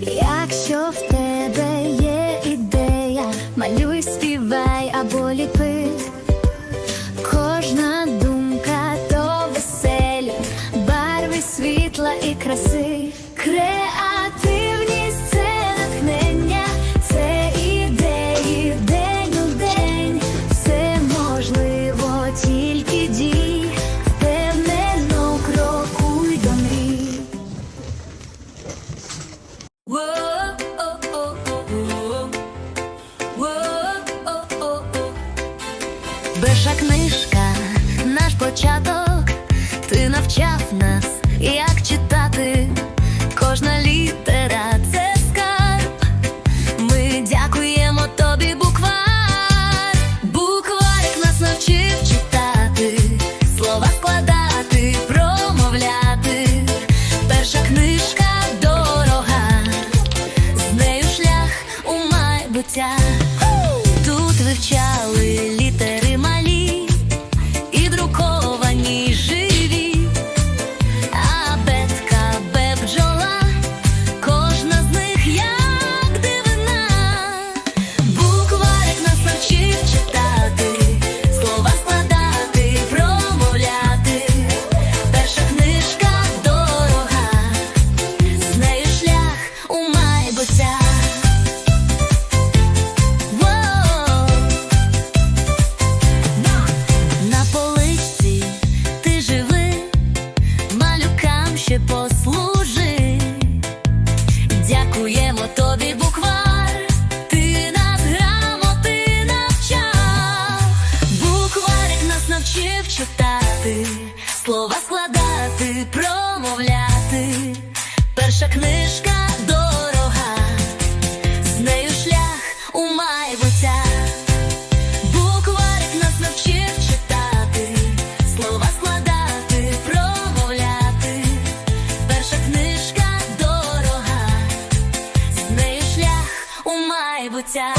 Якщо в тебе є ідея, малюй, співай або ліпи. Кожна думка то веселі, барви світла і краси. Перша книжка, наш початок, ти навчав нас, як читати. Кожна літера це скарб. Ми дякуємо тобі, буквар. Букварик нас навчив читати, слова складати, промовляти. Перша книжка дорога, з нею шлях у майбуття. Тут вивчали навчив читати, слова складати, промовляти. Перша книжка дорога, з нею шлях у майбуття. Букварик нас навчив читати, слова складати, промовляти. Перша книжка дорога, з нею шлях у майбуття.